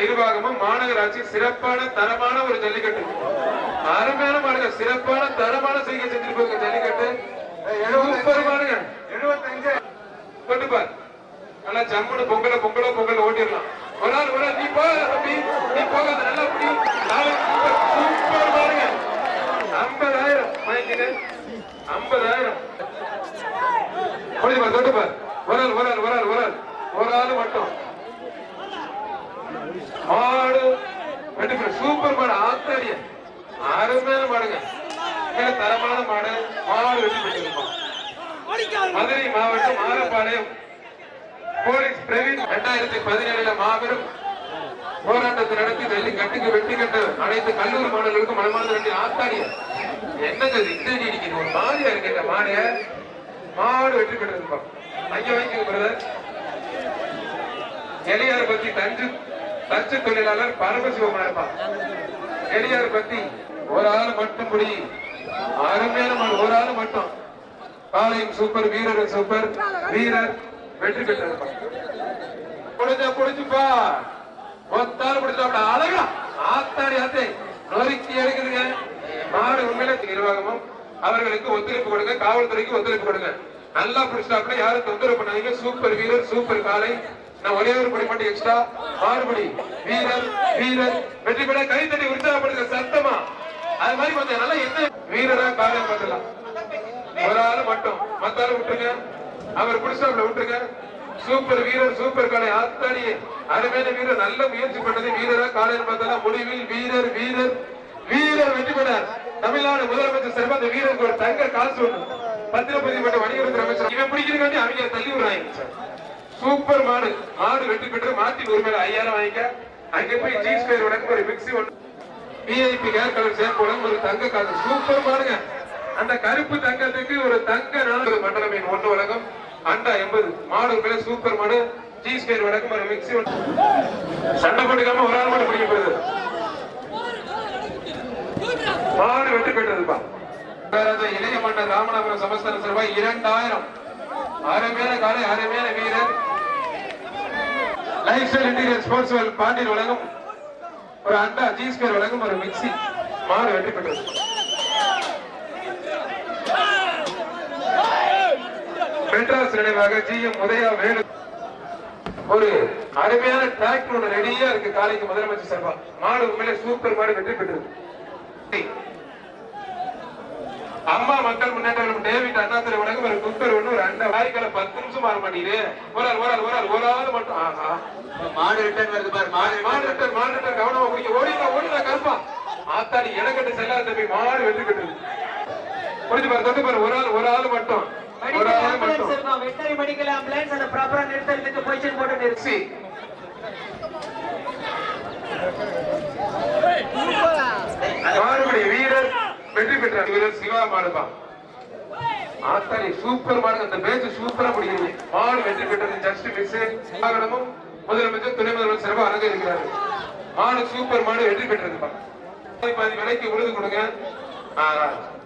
நிர்வாகமும் மாநகராட்சி சிறப்பான தரமான ஒரு ஜல்லிக்கட்டு. அருமையான மாடுங்க சிறப்பான தரமான செய்கை செஞ்சிருப்பாங்க ஜல்லிக்கட்டு. சூப்பர் மாடுங்க எழுபத்தஞ்சு கொண்டு பார். நல்லா ஜம்முன்னு பொங்கல பொங்கல பொங்கல் ஓட்டிடலாம். ஒரு நாள் ஒரு நீ போ தம்பி. நீ போகாத நல்லா சூப்பர் சூப்பர் பாருங்க. ஐம்பதாயிரம். வாங்கிக்கிட்டு. ஐம்பதாயிரம். கொண்டு பார் கொண்டு பார். ஒரு ஆள் ஒரு ஆள் ஒரு ஆள் ஒரு ஆள். ஒரு ஆள் மட்டும். மாடு வெட்டி சூப்பர் மாடு ஆத்தாடிய. அருமையான மாடுங்க. தரமான மாடு. மாடு வெட்டி பெற்றிருப்பான் மதுரை மாவட்டம் ஆரப்பாளையம் போலீஸ் பிரவீன் இரண்டாயிரத்தி பதினேழுல மாபெரும் போராட்டத்தை நடத்தி நெல்லி கட்டுக்கு வெட்டி கட்ட அனைத்து கல்லூரி மாணவர்களுக்கும் மனமார்ந்த வெட்டி ஆத்தாடிய என்னங்க இது இந்த ஒரு மாதிரியா இருக்கு இந்த மாடு. மாடு வெற்றி பெற்றிருப்பான் ஐயா வாங்கிக்கோங்க பிரதர் எளியார் பத்தி தஞ்சு தச்சு தொழிலாளர் பரமசிவம் எளியார் பத்தி ஒரு ஆள் மட்டும் முடி அருமையான ஒரு ஆள் மட்டும். பாளையம் சூப்பர் வீரர் சூப்பர். வீரர் வெற்றி பெற்றிருப்பான் புடிச்சா புடிச்சுப்பா. ஒத்தாலும் பிடிச்சா அழகா. ஆத்தாடி ஆத்தே. நொறுக்கி எடுக்குதுங்க. மாடு உண்மையில நிர்வாகமும் அவர்களுக்கு ஒத்துழைப்பு கொடுங்க. காவல்துறைக்கு ஒத்துழைப்பு கொடுங்க. நல்லா பிடிச்சாப்புல யாரும் தொந்தரவு பண்ணாதீங்க. சூப்பர் வீரர் சூப்பர் காலை ஒரே ஒரு படி மட்டும் எக்ஸ்ட்ரா மாறுபடி வீரர் வீரர் வெற்றி பெற கைத்தடி உற்சாகப்படுங்க சத்தமா? அது மாதிரி கொஞ்சம் நல்லா எந்த வீரரா காரியம் பண்ணலாம் ஒரு ஆள் மட்டும் மத்த ஆளு விட்டுருங்க. அவர் பிடிச்சாப்புல விட்டுருங்க. சூப்பர் வீரர் சூப்பர் கலை ஆத்தாடி. அருமையான வீரர் நல்ல முயற்சி பண்ணது வீரரா காலையில் பார்த்தா முடிவில் வீரர் வீரர் வீரர் வெற்றி பெறார் தமிழ்நாடு முதலமைச்சர் சார்பா அந்த வீரருக்கு ஒரு தங்க காசு ஒண்ணு பத்திரப்பதிவு மட்டும் வணிகத்துறை அமைச்சர். இவன் பிடிக்கிறதுக்காண்டி அவங்க தள்ளி விடுறாங்க. சார் சூப்பர் மாடு. மாடு வெற்றி பெற்று மாத்தி ஒரு மேல ஐயாயிரம் வாங்கிக்க. அங்க போய் ஜீன்ஸ் ஸ்கொயர் உடனே ஒரு மிக்ஸி ஒன்று. விஐபி கேர் கலர் சேர்ப்போம் ஒரு தங்க காசு சூப்பர் மாடுங்க. அந்த கருப்பு தங்கத்துக்கு ஒரு தங்க நாடு. மண்டல மீன் ஒன்று வழங்கும். அண்டா எண்பது. மாடு மேல சூப்பர் மாடு. ஜீன்ஸ் பேர் வழங்கும் ஒரு மிக்ஸி ஒன்று. சண்டை போட்டுக்காம ஒரு ஆள் மட்டும் பிடிக்கப்படுது. மாடு வெற்றி பெற்றதுப்பா. இளைய மன்னர் ராமநாதபுரம் சமஸ்தான சிறுவாய் இரண்டாயிரம். அருமையான காலை அருமையான வீரர். Lifestyle interior sports Vel Pandiyar வழங்கும் ஒரு அண்டா ஜி ஸ்கொயர் வழங்கும் ஒரு மிக்சி மாடு வெற்றி பெற்றது. மெட்ராஸ் நினைவாக ஜி எம் உதயா வேலு ஒரு அருமையான டிராக்டர் ஒன்று ரெடியா இருக்கு காலைக்கு முதலமைச்சர் சார்பா. மாடு உண்மையிலே சூப்பர் மாடு வெற்றி பெற்றது. அம்மா மக்கள் முன்னேற்றம் டேவிட் அண்ணாதுரை வாரிக்கால பத்து நிமிஷம் மாற மாட்டேங்குது. ஒரு ஆள் ஒரு ஆள் ஒரு ஆள் ஒரு ஆள் மட்டும். ஆஹா. மாடு ரிட்டர்ன் வருது பாரு மாடு மாடு ரிட்டர் மாடு ரிட்டர் கவனமா குடிக்க ஓடிடா ஓடிடா கருப்பா ஆத்தாடி எனக்கட்டு செல்லாத தம்பி மாடு பெற்றது புரிஞ்சு பாரு தொட்டு பாரு ஒரு ஆள் ஒரு ஆள் மட்டும். ஒரு ஆள் மட்டும். வெட்டரி மெடிக்கல் ஆம்புலன்ஸ் அந்த ப்ராப்பரா நிறுத்தறதுக்கு பொசிஷன் போட்டு நிறுத்தி சி. மாடுபடி வீரர் வெற்றி பெற்ற வீரர் சிவா மாடுபா ஆத்தாடி சூப்பர் மாடு அந்த பேச்சு சூப்பரா பிடிக்கிறது மாடு வெற்றி பெற்றது ஜஸ்ட் மிஸ் வாகனமும் முதலமைச்சர் துணை முதல்வர் சிறப்பாக அலங்கரிக்கிறாரு மாடு சூப்பர் மாடு வெற்றி பெற்றதுப்பா பாதி விலைக்கு உழுது கொடுங்க.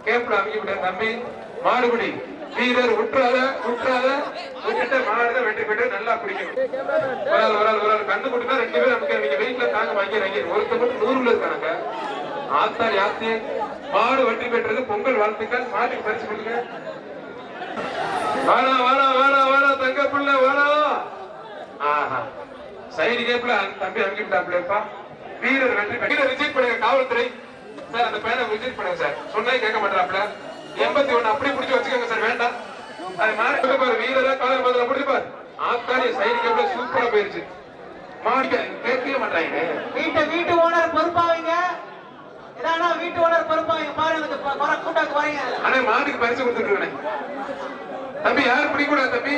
கேப்ல அமைக்கப்பட்ட தம்பி மாடுபிடி. வீரர் உற்றாத உற்றாத விட்டுட்டு மாடு வெற்றி பெற்று நல்லா பிடிக்கும் ஒரு ஆள் ஒரு ஆள் ஒரு ஆள் கொடுத்தா ரெண்டு பேரும் நமக்கு நீங்க வெயிட்ல தாங்க வாங்கி வாங்கி ஒருத்தர் மட்டும் நூறுல இருக்காங்க ஆத்தாடி ஆத்தி மாடு வெற்றி பெற்றது பொங்கல் வாழ்த்துக்கள். மாட்டுக்கு பரிசு கொடுங்க. வாடா வாடா வாடா வாடா தங்க பிள்ளை வாடா. ஆஹா. சைடு கேப்ல தம்பி அங்கிட்டாப்லப்பா வீரர் வெற்றி வீரர் ரிஜெக்ட் பண்ணுங்க காவல்துறை. சார் அந்த பையனை ரிஜெக்ட் பண்ணுங்க சார். சொன்னா கேட்க மாட்டாப்ல. எண்பத்தி ஒண்ணு அப்படி பிடிச்சு வச்சுக்கோங்க சார் வேண்டாம். அது மாறி பாரு வீரரா காலர் பதில பிடிச்சு பாரு. ஆத்தாடி சைடு கேப்ல சூப்பரா போயிருச்சு. மாடிக்க கேட்கவே மாட்டாங்க வீட்டு வீட்டு ஓனர் பொறுப்பாவீங்க. ஏதானா வீட்டு ஓனர் பொறுப்பாவீங்க? பாருங்க கூட்டாக்கு வரீங்க ஆனா மாட்டுக்கு பரிசு கொடுத்துட்டு இருக்கேன். தம்பி யாரும் பிடிக்கூடாது தம்பி.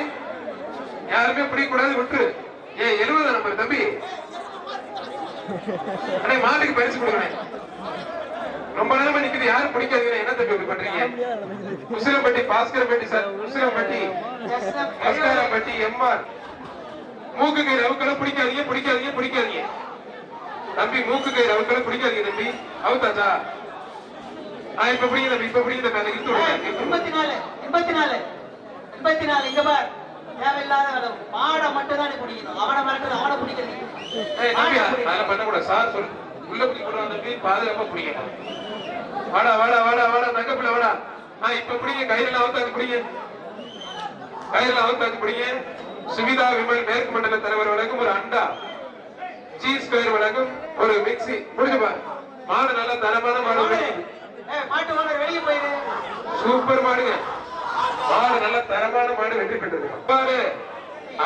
யாருமே பிடிக்கூடாது விட்டு. ஏ எழுபது நம்பர் தம்பி. அண்ணே மாட்டுக்கு பரிசு கொடுக்கணும் ரொம்ப நேரமா நிக்குது யாரும் பிடிக்காதீங்க என்ன தம்பி இப்படி பண்றீங்க? உசிலம்பட்டி பாஸ்கரம்பட்டி சார். உசிலம்பட்டி. அஸ்காரப்பட்டி எம்ஆர். மூக்கு கை ரவுக்கெல்லாம் பிடிக்காதீங்க பிடிக்காதீங்க பிடிக்காதீங்க. தம்பி மூக்கு கை ரவுக்கெல்லாம் பிடிக்காதீங்க தம்பி. அவுத்தாச்சா? ஆ இப்ப பிடிங்க இப்ப பிடிக்கல தம்பி அந்த விடுங்க. எண்பத்தி நாலு எண்பத்தி நாலு. எண்பத்தி நாலு இங்க பார் தேவையில்லாத வேலை மாடை மட்டும் தான் பிடிக்கணும் அவனை மறக்கிறது அவனை பிடிக்கிறது அதெல்லாம் பண்ணக்கூடாது. சார் சொல்லு. உள்ள பிடி போடுறான் தம்பி, பாதுகாப்பா பிடிக்கணும். வாடா, வாடா, வாடா, வாடா, தங்கப்பிள்ளை வாடா. ஆ, இப்ப பிடிங்க, கயிறுல அவுத்தாந்து பிடிங்க. கயிறுல அவுத்தாந்து பிடிங்க. சுவிதா விமல் மேற்கு மண்டல தலைவர் வழங்கும் ஒரு அண்டா ஜி ஸ்கொயர் வழங்கும் ஒரு மிக்ஸி புரிஞ்சு பாரு மாடு நல்ல தரமான மாடு ஏய் மாட்டு ஓனர் வெளியே போயிரு சூப்பர் மாடுங்க மாடு நல்ல தரமான மாடு வெற்றி பெற்றது. பாரு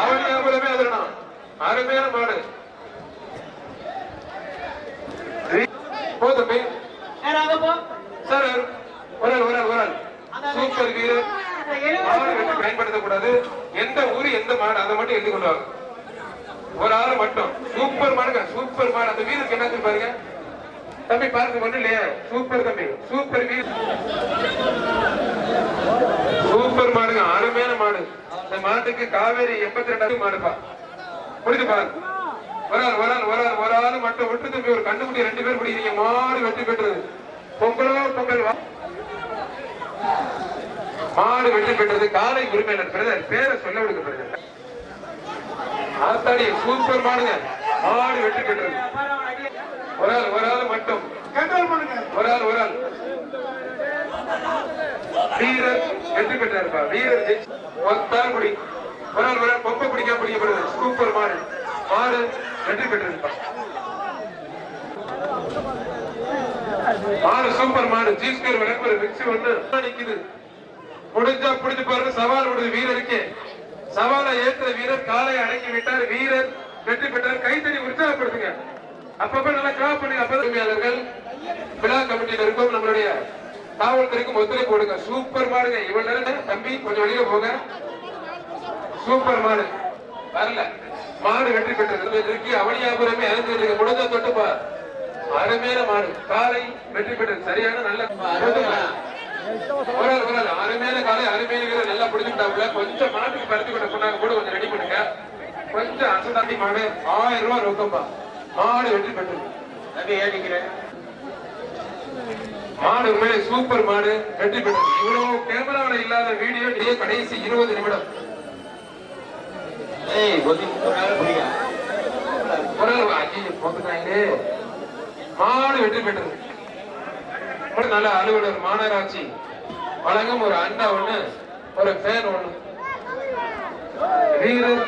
அவன் ஞாபகமே அதிரணும். அருமையான மாடு. போ தம்பி நேரா அங்க போ? சார் ஒரு ஆள் ஒரு ஆள் ஒரு ஆள் சூப்பர் மாடு வெற்றி பயன்படுத்தக்கூடாது. எந்த ஊரு எந்த மாடு அதை மட்டும் எழுதி கொண்டு வாங்க ஒரு ஆள் மட்டும். சூப்பர் மாடுங்க சூப்பர் மாடு. அந்த வீருக்கு என்ன பாருங்க? தம்பி பாருங்க ஒண்ணு இல்லையா. சூப்பர் தம்பி சூப்பர் சூப்பர் மாடுங்க அருமையான மாடு. இந்த மாட்டுக்கு காவேரி எண்பத்தி ரெண்டாவது மாடுப்பா. புரிஞ்சு பாரு. ஒரு ஆள் ஒரு ஆள் ஒரு ஆள் ஒரு ஆள் மட்டும் விட்டு தம்பி ஒரு கண்டுபிடி ரெண்டு பேர் பிடிக்கிறீங்க மாடு வெற்றி பெற்றது. பொங்கலோ பொங்கல் வா மாடு வெற்றி பெற்றது. காலை உரிமையாளர் பிரதர் பேரை சொல்ல விடுங்க பிரதர். ஆத்தாடி சூப்பர் மாடுங்க. மாடு வெற்றி பெற்றது. ஒரு ஆள் ஒரு ஆள் மட்டும். ஒரு ஆள் ஒரு ஆள். வீரர் வெற்றி பெற்றாருப்பா. வீரர் ஒத்தால் குடி ஒரு ஆள் ஒரு ஆள். பொம்பை பிடிக்க பிடிக்கப்படுது. சூப்பர் மாடு. மாடு வெற்றி பெற்றிருப்பா. மாடு சூப்பர் மாடு. ஜீஸ்கர் விளம்பர மிக்சி ஒண்ணு நிக்குது. முடிஞ்சா பிடிச்சு பாருங்க. சவால் விடுது வீரருக்கு. சவாலை ஏற்ற வீரர் காலை அடக்கி விட்டார். வீரர் வெற்றி பெற்றார். கைத்தறி உற்சாகப்படுத்துங்க. அப்பப்ப நல்லா கிராப் பண்ணுங்க அப்பதான் உரிமையாளர்கள் விழா கமிட்டியில் இருக்கும் நம்மளுடைய காவல்துறைக்கும் ஒத்துழைப்பு கொடுங்க. சூப்பர் மாடுங்க. இவ்வளவு நேரம் தம்பி கொஞ்சம் வெளியில போங்க. சூப்பர் மாடு. வரல. மாடு வெற்றி பெற்றது. இருக்கு அவனியாபுரமே அறிஞ்சிருக்கு முடிஞ்ச தொட்டுப்பா அருமையான மாடு. காலை வெற்றி பெற்றது. சரியான நல்ல ஒரு ஒரு அருமையான காலை அருமையான நல்லா பிடிச்சிட்டாப்ல கொஞ்சம் மாட்டுக்கு பருத்தி கொண்ட சொன்னாங்க கூட கொஞ்சம் ரெடி பண்ணுங்க. கொஞ்சம் அசதாண்டி மாடு. ஆயிரம் ரூபாய் ரொக்கம்பா மாடு வெற்றி பெற்றது. ஏன் மாடு உண்மையிலே சூப்பர் மாடு வெற்றி பெற்றது. இவ்வளவு கேமராவில இல்லாத வீடியோ இதே கடைசி இருபது நிமிடம். ஏய் மாடு வெற்றி பெற்றது. நல்ல அலுவலர் மாநகராட்சி. வழங்கும் ஒரு அண்டா ஒண்ணு ஒரு ஃபேன் ஒண்ணு. வீரர்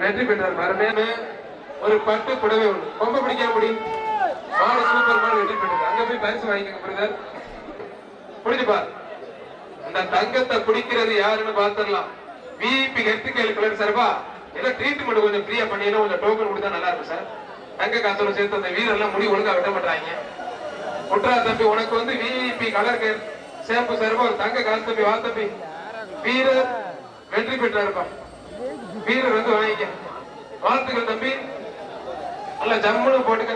வெற்றி பெற்றார். மறுமையான ஒரு பட்டு புடவை ஒண்ணு. ரொம்ப பிடிக்காம முடி. மாடு சூப்பர் மாடு வெற்றி பெற்றது அங்க போய் பரிசு வாங்கிக்கோங்க பிரதர் புடிச்சு அந்த இந்த தங்கத்தை குடிக்கிறது யாருன்னு பாத்துடலாம். விஐபி ஹெல்த் கேர் கலர் சார்பா ஏதோ ட்ரீட்மெண்ட் கொஞ்சம் ஃப்ரீயா பண்ணிடணும் கொஞ்சம் டோக்கன் கொடுத்தா நல்லா இருக்கும் சார். தங்க காசோட சேர்த்து அந்த வீரெல்லாம் முடி ஒழுங்கா விட மாட்டாங்க குட்ரா தம்பி உனக்கு வந்து விஐபி கலர் கேர் சேப்பு சார்பா ஒரு தங்க காசு தம்பி வா தம்பி. வீரர் வெற்றி பெற்றாருப்பா வீரர் வந்து வாங்கிக்க. வாழ்த்துக்கள் தம்பி. நல்ல ஜம்முன்னு போட்டுக்க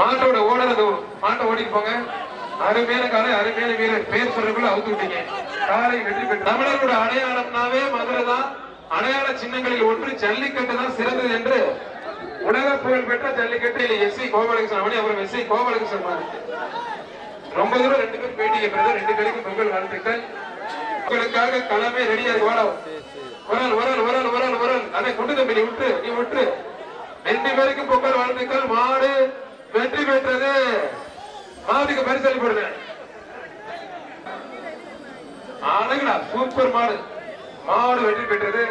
மாட்டோட ஓடுறது மாட்டை ஓடிட்டு போங்க அருமையான காலை அருமையான வீரர் பேர் சொல்றதுக்குள்ள அவுத்து விட்டீங்க காலை வெற்றி பெற்று தமிழரோட அடையாளம்னாவே மதுரை தான் அடையாள சின்னங்களில் ஒன்று ஜல்லிக்கட்டு தான் சிறந்தது என்று உலக புகழ் பெற்ற ஜல்லிக்கட்டு எஸ் சி கோபாலகிருஷ்ணன் அவனி அப்புறம் எஸ் சி கோபாலகிருஷ்ணன் மாதிரி ரொம்ப தூரம் ரெண்டு பேரும் பேட்டிக்கு பிறகு ரெண்டு பேருக்கும் பொங்கல் வாழ்த்துக்கள் உங்களுக்காக களமே ரெடியாக இருக்கு உரல் ஒரு உரல் உரல் உரல் அதை கொண்டு தம்பி நீ விட்டு நீ விட்டு. ரெண்டு பேருக்கும் பொங்கல் வாழ்த்துக்கள். மாடு வெற்றி பெற்றது. மாடுக்கு பரிசளி போடுங்க அழகுடா சூப்பர் மாடு. மாடு வெற்றி பெற்றது.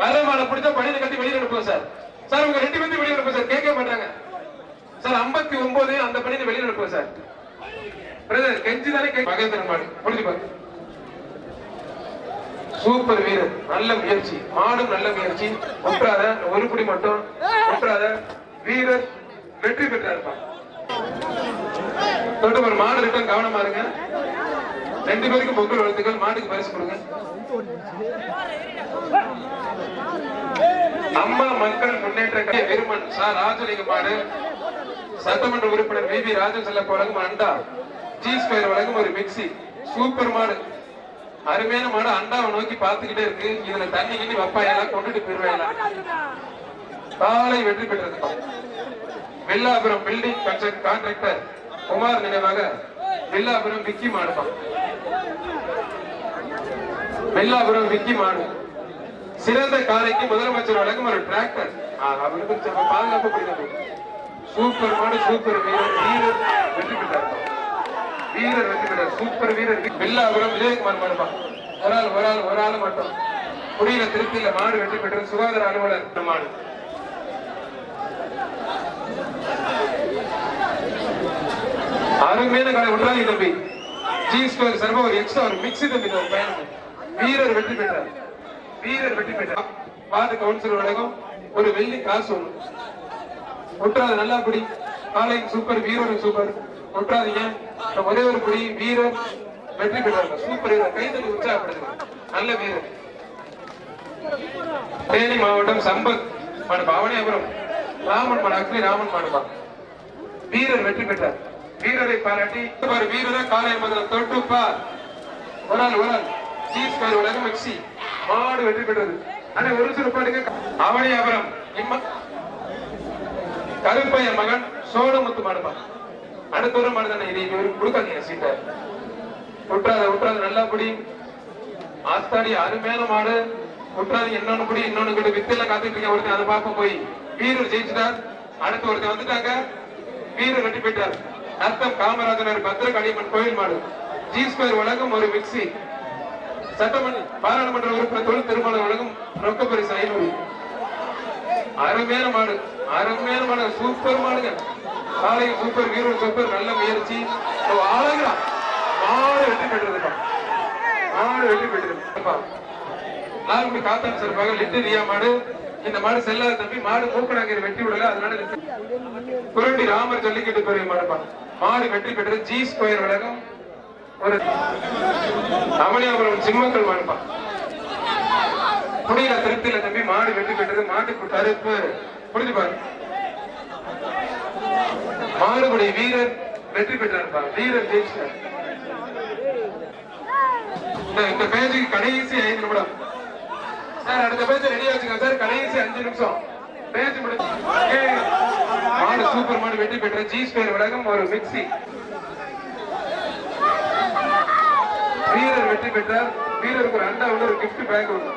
வர மாடை பிடிச்சா பணியில கட்டி வெளியில் அனுப்புவோம் சார். சார் உங்க ரெண்டு பேரும் வெளியில் அனுப்புவோம் சார். கேட்க மாட்டாங்க. சார் 59 ஒன்பது அந்த பணியில வெளியில் அனுப்புவோம் சார். பிரதர் கெஞ்சி தானே மகேந்திரன் மாடு. முடிஞ்சு பாருங்க சூப்பர் வீரர். நல்ல முயற்சி. மாடும் நல்ல முயற்சி. ஒற்றாத ஒரு குடி மட்டும். ஒற்றாத வீரர் வெற்றி பெற்றாருப்பா. தொட்டு ஒரு மாடு ரிட்டன் கவனமா இருங்க. ரெண்டு பேருக்கும் பொங்கல் வாழ்த்துக்கள். மாட்டுக்கு பரிசு கொடுங்க. அம்மா மக்கள் முன்னேற்ற கட்சி வெறுமன். சார் ராஜலிங்க மாடு. சட்டமன்ற உறுப்பினர் வி. வி. ராஜன் செல்ல வழங்கும் அண்டா. ஜி ஸ்கொயர் வழங்கும் ஒரு மிக்ஸி சூப்பர் மாடு. அருமையான மாடு அண்டாவை நோக்கி பார்த்துக்கிட்டே இருக்கு. இதுல தண்ணி கிண்ணி வப்பாயெல்லாம் கொண்டுட்டு போயிருவேலாம் காலை வெற்றி பெற்றது Villapuram building construct contractor Kumar நினைவாக வில்லாபுரம் விக்கி மாடுதான் வெள்ளாபுரம் விக்கி மாடு. சிறந்த காலைக்கு முதலமைச்சர் வழங்கும் ஒரு டிராக்டர் அவருக்கு பாதுகாப்பு சூப்பர் மாடு சூப்பர் வீரர். வீரர் வெற்றி பெற்றார். வீரர் வெற்றி பெற்றார். சூப்பர் வீரர். வெள்ளாபுரம் விஜயகுமார் மாடுப்பான் ஒரு ஆள் ஒரு ஆள் ஒரு ஆள் மட்டும். குடியில திருப்தியில மாடு வெற்றி பெற்றது சுகாதார அலுவலர் மாடு அருமையான கடை ஒன்றாங்க தம்பி. ஜி ஸ்கொயர் சர்வ ஒரு எக்ஸ்ட்ரா ஒரு மிக்ஸி தம்பி. ஒரு வீரர் வெற்றி பெற்றார். வீரர் வெற்றி பெற்றார். வார்டு கவுன்சிலர் வழங்கும் ஒரு வெள்ளி காசு ஒன்று. ஒட்டுறாது நல்லா குடி. காலையும் சூப்பர் வீரரும் சூப்பர் கொட்டாதீங்க ஒரே ஒரு குடி வீரர் வெற்றி பெற்றாங்க சூப்பர் வீரர் கைதறி உற்சாகப்படுது நல்ல வீரர். தேனி மாவட்டம் சம்பத் மன அவனேபுரம் ராமன் மன அக்னி ராமன் மாடுபா வீரர் வெற்றி பெற்றார். வீரரை பாராட்டி ஒரு வீரரை காலை முதல் தொட்டுப்பார். ஒரு ஆள் ஒரு ஆள். சீஸ் பேர் உலகம் மெக்சி மாடு வெற்றி பெற்றது. ஆனா ஒரு சில பாடுங்க அவனியாபுரம் இம்ம கருப்பைய மகன் சோழமுத்து மாடுபா அடுத்த ஒரு மாடு இது இவருக்கு கொடுக்காதீங்க சீட்டை. விட்டுறாத விட்டுறாத நல்லா புடி. ஆஸ்தாடி அருமையான மாடு. விட்டுறாது இன்னொன்னு புடி இன்னொன்னு கூட. வித்துல காத்துட்டு இருக்கேன் ஒருத்தன் அதை பார்க்க போய். வீரர் ஜெயிச்சிட்டார். அடுத்து ஒருத்தன் வந்துட்டாங்க. வீரர் கட்டி போயிட்டார் அர்த்தம் காமராஜனர் பத்திரகாளியம்மன் கோயில் மாடு. ஜி ஸ்கொயர் உலகம் ஒரு மிக்சி. சட்டமன்ற பாராளுமன்ற உறுப்பினர் தொழில் திருமண உலகம் ரொக்க பரிசு ஐநூறு. அருமையான மாடு. அருமையான மாடு. சூப்பர் மாடுங்க. காலையும் சூப்பர் வீரர் சூப்பர் நல்ல முயற்சி. ஆளுங்களா மாடு வெற்றி பெற்றிருக்கோம். மாடு வெற்றி பெற்றதுப்பா லால்குடி காத்தான் சிறப்பாக லிட்டு ரியா மாடு. இந்த மாடு செல்லாத தம்பி மாடு மூக்கணாங்கர் வெட்டி விடல அதனால குரண்டி ராமர் ஜல்லிக்கட்டு பெரிய மாடுப்பா. மாடு வெற்றி பெற்றது ஜி ஸ்கொயர் வழக்கம் ஒரு அமளியாபுரம் சிம்மக்கள் மாடுப்பா. புனித திருப்தியில தம்பி மாடு வெற்றி பெற்றது மாட்டுக்கு தருப்பு புரிஞ்சு பாரு மாடுபடி வீரர் வெற்றி பெற்றார்ப்பா வீரர் ஜெயிச்சார். இந்த இந்த பேஜுக்கு கடைசி ஐந்து நிமிடம். சார் அடுத்த பேஜ் ரெடி வச்சுங்க சார் கடைசி அஞ்சு நிமிஷம். பேஜ் முடிச்சு மாடு சூப்பர் மாடு வெற்றி பெற்ற ஜி ஸ்கொயர் வழங்கும் ஒரு மிக்சி. வீரர் வெற்றி பெற்றார். வீரருக்கு ஒரு அண்டா உள்ள ஒரு கிஃப்ட் பேக் உண்டு.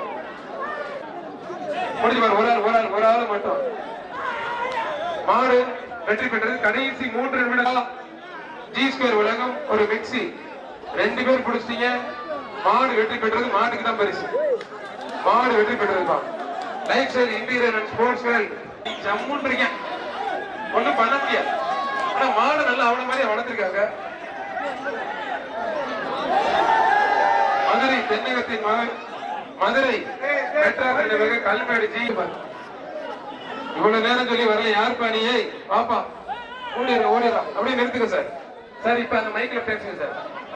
முடிஞ்சு பாரு ஒரு ஆள் ஒரு ஆள் ஒரு ஆள் மட்டும். மாடு வெற்றி பெற்றது. கடைசி மூன்று நிமிடம் ஜி ஸ்கொயர் உலகம் ஒரு மிக்ஸி. ரெண்டு பேர் பிடிச்சிட்டீங்க. மாடு வெற்றி பெற்றது. மாட்டுக்கு தான் பரிசு. மாடு வெற்றி பெற்றதுப்பா life style interior and sports Vel ஜம்முன்றீங்க ஒண்ணும் பண்ண முடியாது. ஆனா மாடு நல்லா அவன மாதிரி வளர்த்துருக்காங்க. மதுரை தென்னகத்தின் மகன். மதுரை மெட்ராஸ் நினைவக கல்மேடு ஜி. இவ்வளவு நேரம் சொல்லி வரல. யார் பாணியே பாப்பா. ஓடிடுறா ஓடிடுறா. அப்படியே நிறுத்துக்க சார். சார் இப்ப அந்த மைக்ல பேசுங்க சார்.